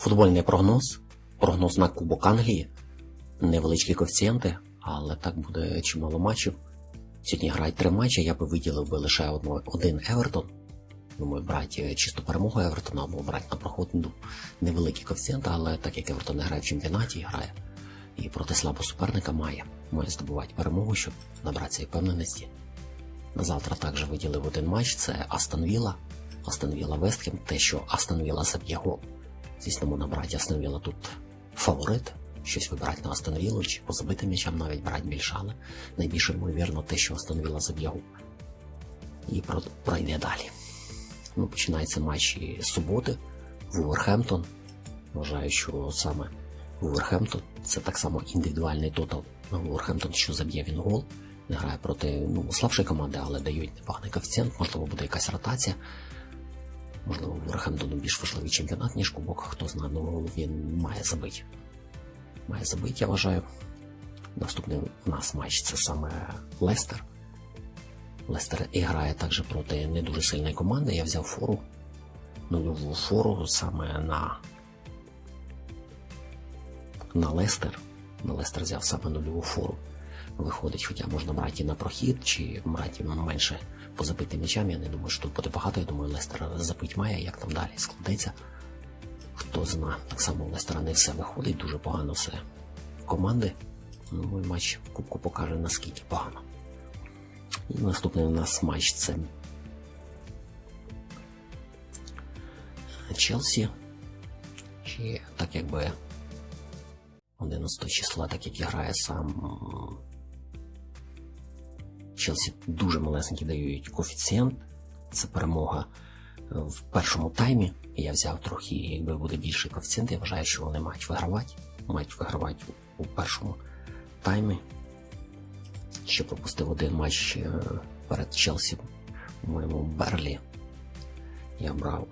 Футбольний прогноз, прогноз на Кубок Англії, невеличкі коефіцієнти, але так буде чимало матчів. Сьогодні грають три матчі, я би виділив би лише одно, один Евертон. Думаю, брати чисту перемогу Евертона або брати на проход ну, невеликі коефіцієнти, але так як Евертон не грає в чемпіонаті грає і проти слабого суперника має, має здобувати перемогу, щоб набратися і впевненості. На завтра також виділив один матч, це Астон Вілла. Астон Вілла Вестхем, те, що Астон Вілла заб'є гол. Звісно, можна брати Астон Вілла тут фаворит, щось вибирати на Астон чи по забитим м'ячам навіть брати більше, але найбільше ймовірно те, що Астон Вілла заб'є. І пройде далі. Ну, починається матч із суботи. Вулверхемптон. Вважаю, що саме Вулверхемптон це так само індивідуальний тотал. Вулверхемптон, що заб'є він гол. Не грає проти ну, слабшої команди, але дають непоганий коефіцієнт, можливо, буде якась ротація. Можливо, Вулверхемптону більш важливий чемпіонат, ніж Кубок. Хто знає, ну він має забити. Має забити, я вважаю. Наступний у нас матч це саме Лестер. Лестер і грає також проти не дуже сильної команди. Я взяв фору, нульову фору саме на, на Лестер. На Лестер взяв саме нульову фору. Виходить, хоча можна брати на прохід, чи брати менше по забитим м'ячам. Я не думаю, що тут буде багато. Я думаю, Лестер забить має, як там далі складеться. Хто зна, так само у Лестера не все виходить, дуже погано все в команди. Ну, і матч Кубку покаже, наскільки погано. І наступний у нас матч це Челсі. Чи так якби 11 числа, так як і грає сам Челсі дуже малесенький дають коефіцієнт. Це перемога е, в першому таймі. Я взяв трохи, якби буде більший коефіцієнт, я вважаю, що вони мають вигравати. Мають вигравати у, першому таймі. Ще пропустив один матч е, перед Челсі у моєму Берлі. Я брав.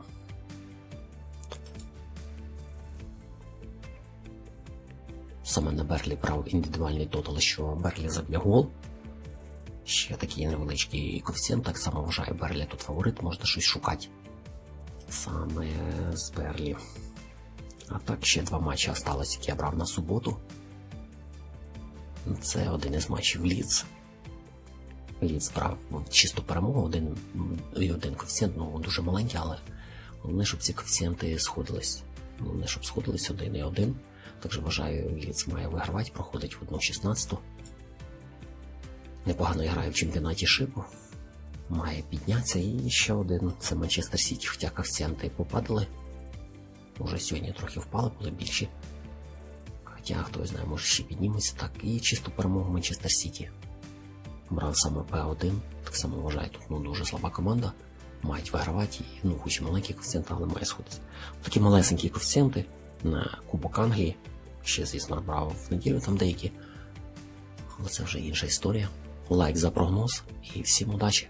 Саме на Берлі брав індивідуальний тотал, що Берлі заб'є гол. Ще такий невеличкий коефіцієнт, так само вважаю, Берлі тут фаворит, можна щось шукати. Саме з Берлі. А так ще два матчі осталось, які я брав на суботу. Це один із матчів Ліц. Ліц брав чисту перемогу, один і один коефіцієнт, ну дуже маленький, але головне, щоб ці коефіцієнти сходились. Головне, щоб сходились один і один. Також вважаю, Ліц має вигравати, проходить в 1-16. Непогано грає в чемпіонаті Шипу. Має піднятися. І ще один це Манчестер Сіті, хоча коефіцієнти попадали. Уже сьогодні трохи впали, були більші. Хоча, хто знає, може ще підніметься. Так, і чисту перемогу Манчестер Сіті. Брав саме П1, так само вважаю, тут ну, дуже слаба команда. Мають вигравати, і, ну, хоч і маленький коефіцієнт, але має сходитися. Такі малесенькі коефіцієнти на Кубок Англії. Ще, звісно, брав в неділю там деякі. Але це вже інша історія. Лайк за прогноз і всім удачі!